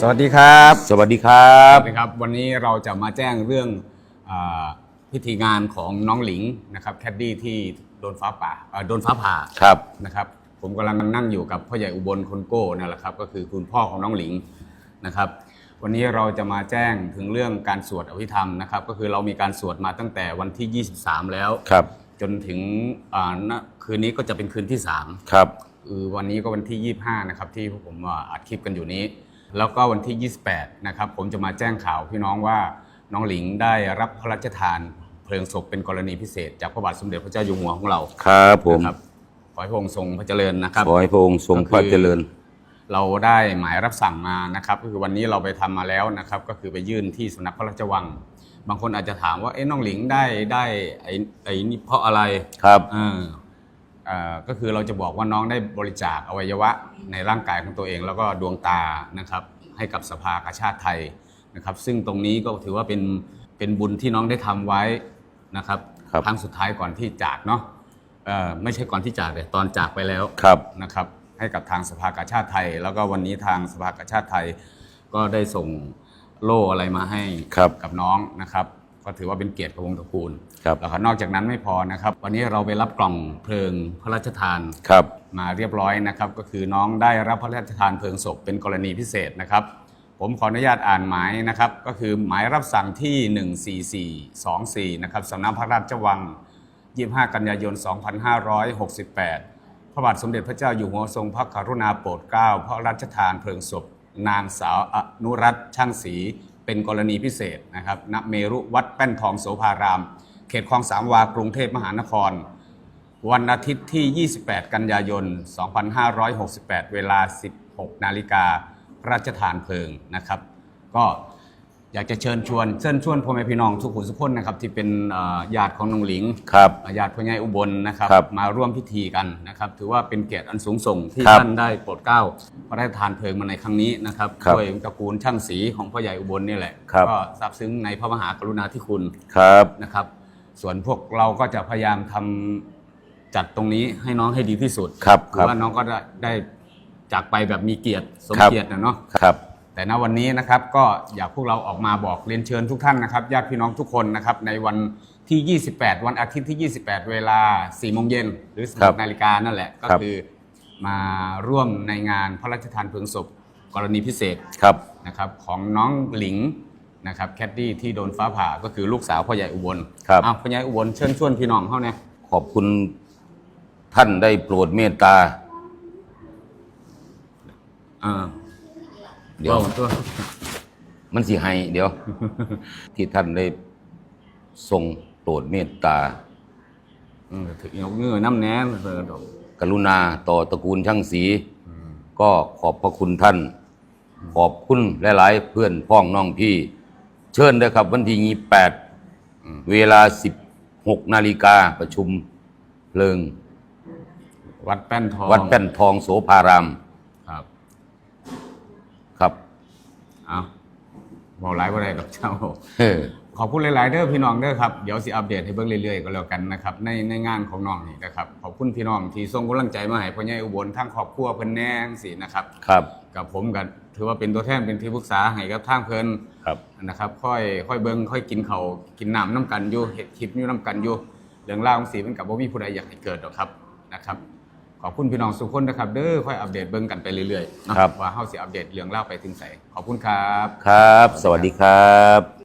สวัสดีครับ สวัสดีครับนะครับ วันนี้เราจะมาแจ้งเรื่องอาพิธีงานของน้องหลิงนะครับแคดดี้ที่โดนฟ้าป่าเอ่อโดนฟ้าผ่าครับนะครับ ผมกำลังนั่งอยู่กับพ่อใหญ่อุบลคนโก้นั่นแหละครับ ก็คือคุณพ่อของน้องหลิงนะครับ วันนี้เราจะมาแจ้งถึงเรื่องการสวดอภิธรรมนะครับ ก็คือเรามีการสวดมาตั้งแต่วันที่ 23 แล้วครับ จนถึงอ่าณคืนนี้ก็จะเป็นคืนที่3ครับคือวันนี้ก็วันที่ 25 นะครับ ที่พวกผมอ่าอัดคลิปกันอยู่นี้ แล้วก็วันที่ 28 นะครับ ผมจะมาแจ้งข่าวพี่น้องว่าน้องหลิงได้รับพระราชทานเพลิงศพเป็นกรณีพิเศษ จากพระบาทสมเด็จพระเจ้าอยู่หัวของเราครับผมนะครับขอให้พระองค์ทรงพระเจริญนะครับ ขอให้พระองค์ทรงพระเจริญ เราได้หมายรับสั่งมานะครับก็คือวันนี้เราไปทำมาแล้วนะครับ ก็คือไปยื่นที่สำนักพระราชวัง บางคนอาจจะถามว่าเอ๊ะน้องหลิงได้ได้ไอ้ไอ้นี่เพราะอะไรครับเออเอ่อ ก็คือเราจะบอกว่าน้องได้บริจาคอวัยวะในร่างกายของตัวเอง แล้วก็ดวงตานะครับให้กับสภากาชาติไทยนะครับ ซึ่งตรงนี้ก็ถือว่าเป็นเป็นบุญที่น้องได้ทำไว้นะครับครับครั้งสุดท้ายก่อนที่จากเนาะเอ่อไม่ใช่ก่อนที่จากแต่ตอนจากไปแล้วครับนะครับ ให้กับทางสภากาชาติไทย แล้วก็วันนี้ทางสภากาชาติไทยก็ได้ส่งโล่อะไรมาให้ครับกับน้องนะครับ ก็ถือว่าเป็นเกียรติของวงตระกูลครับแล้วก็นอกจากนั้นไม่พอนะครับ วันนี้เราไปรับกล่องเพลิงพระราชทานครับมาเรียบร้อยนะครับ ก็คือน้องได้รับพระราชทานเพลิงศพเป็นกรณีพิเศษนะครับ ผมขออนุญาตอ่านหมายนะครับ ก็คือหมายรับสั่งที่ 14424 นะครับสำนักพระราชวัง 25 กันยายน 2568 พระบาทสมเด็จพระเจ้าอยู่หัวทรงพระกรุณาโปรดเกล้าพระราชทานเพลิงศพ นางสาวอนุรัตน์ช่างศรี เป็นกรณีพิเศษนะครับณเมรุวัดแป้นทองโสภาราม เขตคลองสามวากรุงเทพมหานคร วันอาทิตย์ที่ 28 กันยายน 2568 เวลา 16 นาฬิกาพระราชทานเพลิงนะครับ ก็ อยากจะเชิญชวนเชิญชวนพ่อแม่พี่น้องทุกคนทุกคนนะครับที่เป็นเอ่อญาติของน้องหลิงครับญาติพ่อใหญ่อุบลนะครับครับ มาร่วมพิธีกันนะครับ ถือว่าเป็นเกียรติอันสูงส่งที่ครับท่านได้โปรดเกล้าพระราชทานเพลิงมาในครั้งนี้นะครับครับด้วยตระกูลช่างศรีของพ่อใหญ่อุบลนี่แหละครับก็ซาบซึ้งในพระมหากรุณาธิคุณครับนะครับ ส่วนพวกเราก็จะพยายามทำจัดตรงนี้ให้น้องให้ดีที่สุดครับถืครัอบว่าน้องก็ได้ได้จากไปแบบมีเกียรติสมครับเกียรตินะเนาะครับ แต่ณวันนี้นะครับก็อยากพวกเราออกมาบอกเรียนเชิญทุกท่านนะครับญาติพี่น้องทุกคนนะครับในวันที่ 28 วันอาทิตย์ที่ 28 เวลา4โมงเย็นหรือครับ16นาฬิกานั่นแหละก็ครับ คือมาร่วมในงานพระราชทานเพลิงศพกรณีพิเศษ ครับ นะครับของน้องหลิงนะครับแคดดี้ที่โดนฟ้าผ่าก็คือลูกสาวพ่อใหญ่อุบลครับ อ้าวพ่อใหญ่อุบลเชิญชวนพี่น้องเขาเนี่ยขอบคุณท่านได้โปรดเมตตาอ่า เดี๋ยวอาตัวมันสิให้เดี๋ยว ที่ท่านได้ทรงโปรดเมตตาอืมถือยกเงือน้ำแหน่เปิดดอกกรุณาต่อตระกูลช่างศรีก็ขอบพระคุณท่าน ขอบคุณหลาย ๆ เพื่อนพ้องน้องพี่ เชิญเลยครับ วันที่ยี่แปดเวลาสิบหกนาฬิกาประชุมเพลิง วัดแป้นทอง วัดแป้นทองโสภาราม ครับ ครับ เอาบอกหลายว่าไรกับเจ้าเฮ้อขอบคุณหลายๆเด้อพี่น้องเด้อครับเดี๋ยวสิอัปเดตให้เบิ่งเรื่อยๆก็แล้วกันนะครับในในงานของน้องนี่นะครับขอบคุณพี่น้องที่ส่งกำลังใจมาให้พ่อใหญ่อุบลทั้งครอบครัวเพิ่นแน่สินะครับ ครับกับผมก็ถือว่าเป็นตัวแทนเป็นที่ปรึกษาให้กับทางเพิ่นครับนะครับค่อยค่อยเบิ่งค่อยกินเขาวกินน้ำน้ำกันอยู่เฮ็ดคลิปอยู่น้ำกันอยู่เรื่องราวของสีมันกับบ่มีผู้ใดอยากให้เกิดหรอกครับนะครับ ขอบคุณพี่น้องทุกคนนะครับเด้อค่อยอัปเดตเบิ่งกันไปเรื่อยๆเนาะครับ ว่าเฮาสิอัปเดตเรื่องราวไปถึงไสขอบคุณครับ ครับ สวัสดีครับ